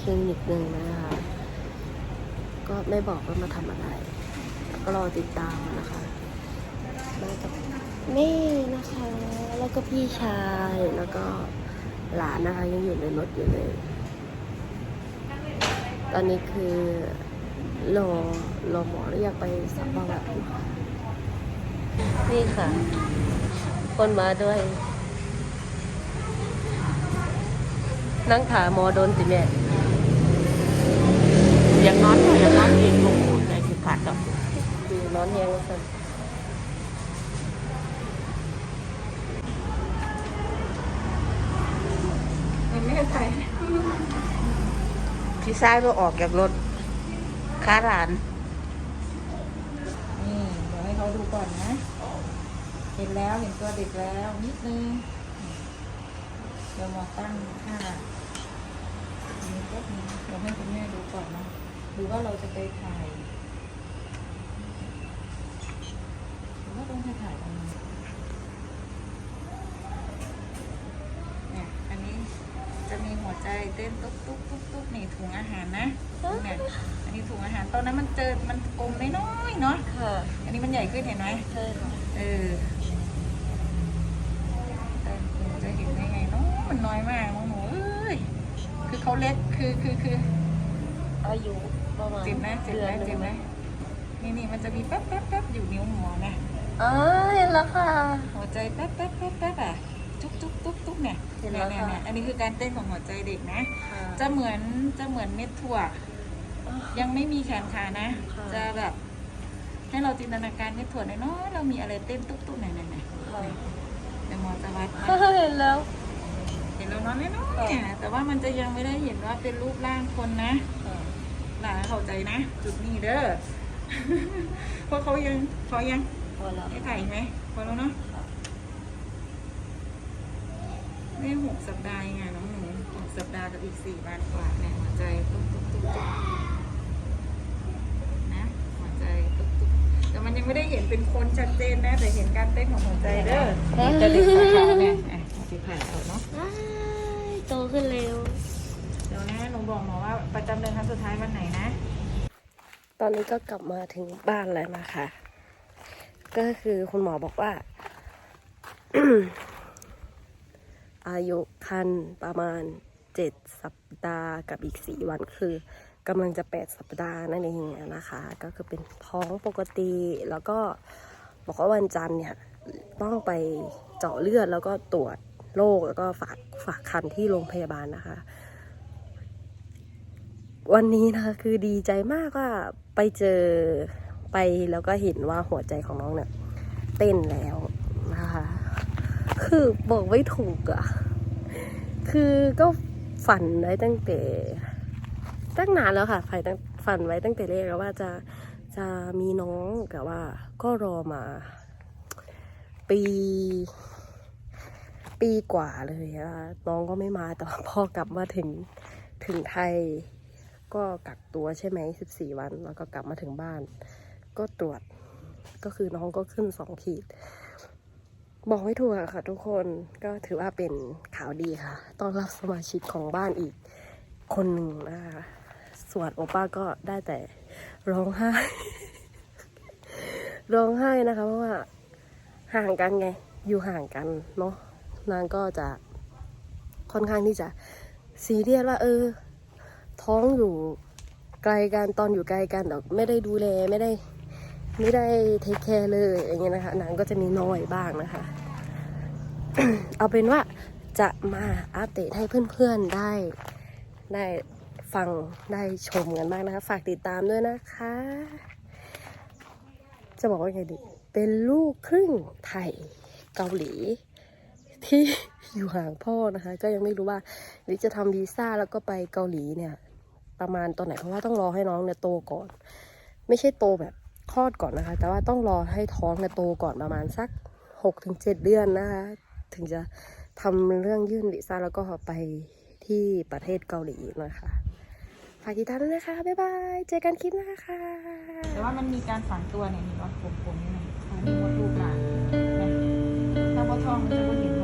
คลินิกหนึ่งนะคะ ก็ไม่บอกว่ามาทำอะไร ก็รอติดตามนะคะมากับแม่นะคะ แล้วก็พี่ชายแล้วก็หลานนะคะยังอยู่ในรถอยู่เลย ตอนนี้คือรอรอหมอเรียากไปสัมภาระอยู่ค่ะนี่ค่ะ คนมาด้วย นั่งขาหมอโดนสิแม่ อย่างน้อยอย่างน้อยเองลงหมดใจคือขาดดอกดูนอนแห้งกันพี่ซ้ายก็ออกจากรถค้าหลาน นี่เดี๋ยวให้เขาดูก่อนนะ เห็นแล้วเห็นตัวเด็กแล้วนิดนึง เดี๋ยวหมอตั้งค่าอันนี้แป๊บนึงเดี๋ยวให้คุณแม่ดูก่อนนะ ดูว่าเราจะไปถ่ายหรือว่าต้องไปถ่ายตรงนี้เนี่ยอันนี้จะมีหัวใจเต้นตุ๊กตุ๊กตุ๊กตุ๊กนี่ถุงอาหารนะเนี่ยอันนี้ถุงอาหารตอนนั้นมันเจอมันกลมน้อยๆเนาะค่ะ อันนี้มันใหญ่ขึ้นเห็นไหมใช่ค่ะเออแต่หนูจะเห็นได้ไงเนาะมันน้อยมากน้องหนูเอ้ยคือเขาเล็กคือคือคืออายุ ประมาณเจ็บไหมเจ็บไหมดือนนึ่งเจ็บไหมนี่นี่มันจะมีแป๊บแป๊บแป๊บอยู่นิ้วหัวนะอ๋อเห็นแล้วค่ะ หัวใจแป๊บแป๊บแป๊บแป๊บอะจุ๊บจุ๊บจุ๊บจุ๊บเนี่ยเห็นแล้เนี่วยเนี่ยค่ะเนี่ยอันนี้คือการเต้นของหัวใจเด็กนะค่ะจะเหมือนจะเหมือนเม็ดถั่ว ยังไม่มีแขนขานะค่ะจะแบบให้เราจินตนาการเม็ดถั่วน้อยๆเรามีอะไรเต้นตุ๊บตุ๊บไหนไหนไหนค่ะเดี๋ยวหมอจะวัดนะเห็นแล้วเห็นแล้วเน้อยน้อยๆอะแต่ว่ามันจะยังไม่ได้เห็นว่าเป็นรูปร่างคนนะ หลานเข้าใจนะ จุดนี้เด้อเพราะเขายังพอยังพอแล้วได้ถ่ายไหมพอแล้วเนาะได้หกสัปดาห์ยังไงน้องหนูหกสัปดาห์กับอีกสี่วันกว่าเนี่ยหัวใจตุ๊บตุ๊บตุ๊บตุ๊บนะหัวใจตุ๊บตุ๊บแต่มันยังไม่ได้เห็นเป็นคนชัดเจนนะแต่เห็นการเต้นของหัวใจเด้อจะเด็กขาขาวเนี่ยอะเด็กขาขาวเนาะอ้ายโตขึ้นเร็วเดี๋ยวนะ หนูบอกหมอว่าประจำเดือนครั้งสุดท้ายวันไหนนะ ตอนนี้ก็กลับมาถึงบ้านแล้วนะคะ ก็คือคุณหมอบอกว่า อายุคันประมาณเจ็ดสัปดาห์กับอีกสี่วันคือกำลังจะแปดสัปดาห์นั่นเองนะคะ ก็คือเป็นท้องปกติแล้วก็บอกว่าวันจันทร์เนี่ยต้องไปเจาะเลือดแล้วก็ตรวจโรคแล้วก็ฝากฝากคันที่โรงพยาบาลนะคะ วันนี้นะคะคือดีใจมากว่าไปเจอไปแล้วก็เห็นว่าหัวใจของน้องเนี่ยเต้นแล้วนะคะคือบอกไม่ถูกอะคือก็ฝันไว้ตั้งแต่ตั้งนานแล้วค่ะฝันตั้งฝันไว้ตั้งแต่แรกแล้วว่าจะจะมีน้องแต่ว่าก็รอมา ปี ปีกว่าเลยอะน้องก็ไม่มาแต่ว่าพอกลับมาถึงถึงไทย ก็กักตัวใช่ไหมสิบสี่วัน แล้วก็กลับมาถึงบ้าน ก็ตรวจก็คือน้องก็ขึ้นสองขีด บอกไม่ถูกค่ะทุกคนก็ถือว่าเป็นข่าวดีค่ะต้อนรับสมาชิกของบ้านอีก คนหนึ่งนะคะส่วนโอป้าก็ได้แต่ร้องไห้ ร้องไห้นะคะ เพราะว่าห่างกันไง อยู่ห่างกันเนาะนางก็จะค่อนข้างที่จะซีเรียสว่า เออ ท้องอยู่ไกลกันตอนอยู่ไกลกันแต่ไม่ได้ดูแลไม่ได้ไม่ได้เทคแคร์เลยอย่างเงี้ยนะคะนางก็จะมีน้อยบ้างนะคะ เอาเป็นว่าจะมาอัปเดตให้เพื่อนๆได้ได้ฟังได้ชมกันบ้างนะคะ ฝากติดตามด้วยนะคะ จะบอกว่าไงดี เป็นลูกครึ่งไทยเกาหลีที่ อยู่ห่างพ่อนะคะ ก็ยังไม่รู้ว่าหรือจะทำวีซ่าแล้วก็ไปเกาหลีเนี่ย ประมาณตอนไหนเพราะว่าต้องรอให้น้องเนี่ยโตก่อน ไม่ใช่โตแบบคลอดก่อนนะคะ แต่ว่าต้องรอให้ท้องเนี่ยโตก่อนประมาณสักหกถึงเจ็ดเดือนนะคะ ถึงจะทำเรื่องยื่นวีซ่าแล้วก็ไปที่ประเทศเกาหลีนะคะฝากติดตามด้วยนะคะ บ๊ายบาย เจอกันคลิปหน้าค่ะ แต่ว่ามันมีการฝังตัวเนี่ยมีว่าผมผมนี่นะอันนี้มดลูกหลานนะถ้าว่าท้องมันจะไม่เห็น